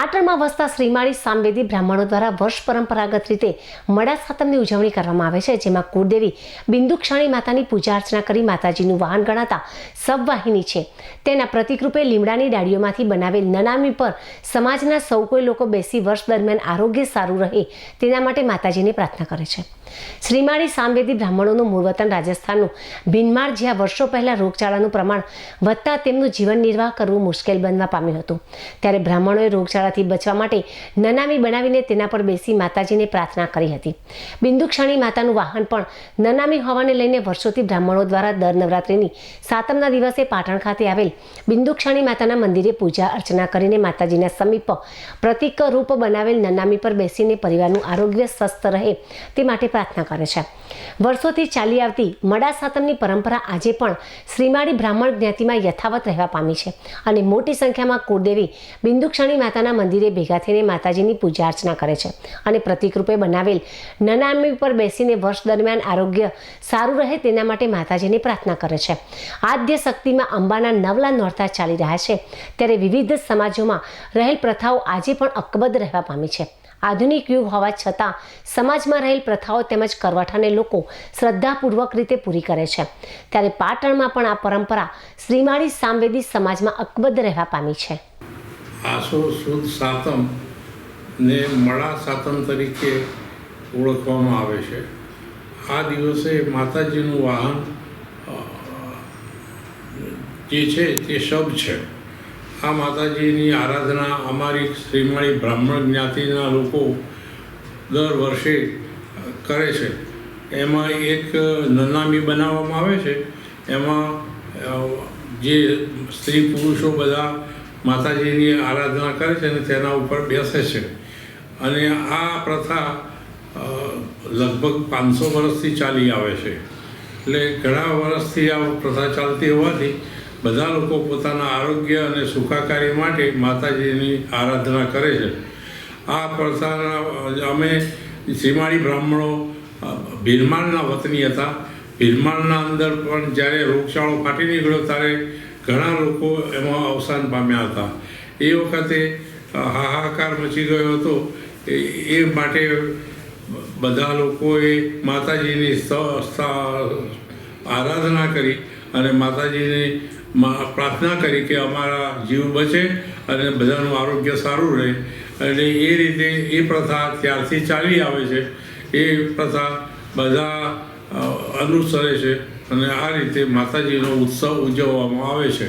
પાટણમાં વસતા શ્રીમાળી સામવેદી બ્રાહ્મણો દ્વારા વર્ષ પરંપરાગત રીતે મડા સાતમની ઉજવણી કરવામાં આવે છે, જેમાં કુળદેવી બિંદુક્ષાણી માતાની પૂજા અર્ચના કરી માતાજીનું વાહન ગણાતા સબવાહિની છે. તેના પ્રતિકરૂપે લીમડાની ડાળીઓમાંથી બનાવેલ નનામી પર સમાજના સૌ કોઈ લોકો બેસી વર્ષ દરમિયાન આરોગ્ય સારું રહે તેના માટે માતાજીને પ્રાર્થના કરે છે. શ્રીમાળી સામવેદી બ્રાહ્મણોનું મૂળ વતન રાજસ્થાનનું ભીનમાળ, જ્યાં વર્ષો પહેલા રોગચાળાનું પ્રમાણ વધતા તેમનું જીવન નિર્વાહ કરવું મુશ્કેલ બનવા પામ્યું હતું. ત્યારે બ્રાહ્મણોએ રોગચાળાથી બચવા માટે નનામી બનાવીને તેના પર બેસી માતાજીને પ્રાર્થના કરી હતી. બિંદુક્ષાણી માતાનું વાહન પણ નનામી હોવાને લઈને વર્ષોથી બ્રાહ્મણો દ્વારા દર નવરાત્રિની સાતમના દિવસે પાટણ ખાતે આવેલ બિંદુક્ષાણી માતાના મંદિરે પૂજા અર્ચના કરીને માતાજીના સમીપ પ્રતિક રૂપ બનાવેલ નનામી પર બેસીને પરિવારનું આરોગ્ય સ્વસ્થ રહે તે માટે પ્રાર્થના કરે છે. વર્ષોથી ચાલી આવતી મડા સાતમની પરંપરા આજે પણ શ્રીમાળી બ્રાહ્મણ જ્ઞાતિમાં યથાવત રહેવા પામી છે અને મોટી સંખ્યામાં કુળદેવી બિંદુક્ષાણી માતાના મંદિરે ભેગા થઈને માતાજીની પૂજા અર્ચના કરે છે અને પ્રતિકરૂપે બનાવેલ નનામી પર બેસીને વર્ષ દરમિયાન આરોગ્ય સારું રહે તેના માટે માતાજીની પ્રાર્થના કરે છે. આદ્ય શક્તિમાં અંબાના નવલા નોરતા ચાલી રહ્યા છે. ત્યારે વિવિધ સમાજોમાં રહેલ પ્રથાઓ આજે પણ અકબદ્ધ રહેવા પામી છે. આધુનિક યુગ હોવા છતાં સમાજમાં રહેલ પ્રથાઓ તેમજ કરવઠાને લોકો શ્રદ્ધાપૂર્વક રીતે પૂરી કરે છે. ત્યારે પાટણમાં પણ આ પરંપરા શ્રીમાળી સામવેદી સમાજમાં અકબદ્ધ રહેવા પામી છે. આસો સુદ સાતમ ને મળા સાતમ તરીકે ઓળખવામાં આવે છે. આ દિવસે માતાજીનું વાહન જે છે તે શબ છે. આ માતાજીની આરાધના અમારી શ્રીમાળી બ્રાહ્મણ જ્ઞાતિના લોકો દર વર્ષે કરે છે. એમાં એક નનામી બનાવવામાં આવે છે. એમાં જે સ્ત્રી પુરુષો બધા માતાજીની આરાધના કરે છે અને તેના ઉપર બેસે છે. અને આ પ્રથા લગભગ પાંચસો વર્ષથી ચાલી આવે છે. એટલે ઘણા વર્ષથી આ પ્રથા ચાલતી હોવાથી બધા લોકો પોતાના આરોગ્ય અને સુખાકારી માટે માતાજીની આરાધના કરે છે. આ પ્રથાના, અમે સીમાડી બ્રાહ્મણો ભીરમાળના વતની હતા. ભીરમાળના અંદર પણ જ્યારે રોગચાળો ફાટી નીકળ્યો ત્યારે ઘણા લોકો એમાં અવસાન પામ્યા હતા. એ વખતે હાહાકાર મચી ગયો હતો. એ માટે બધા લોકોએ માતાજીની આરાધના કરી અને માતાજીની પ્રાર્થના કરી કે અમારા જીવ બચે અને બધાનું આરોગ્ય સારું રહે. અને એ રીતે એ પ્રથા ત્યારથી ચાલી આવે છે. એ પ્રથા બધા અનુસરે છે અને આ રીતે માતાજીનો ઉત્સવ ઉજવવામાં આવે છે.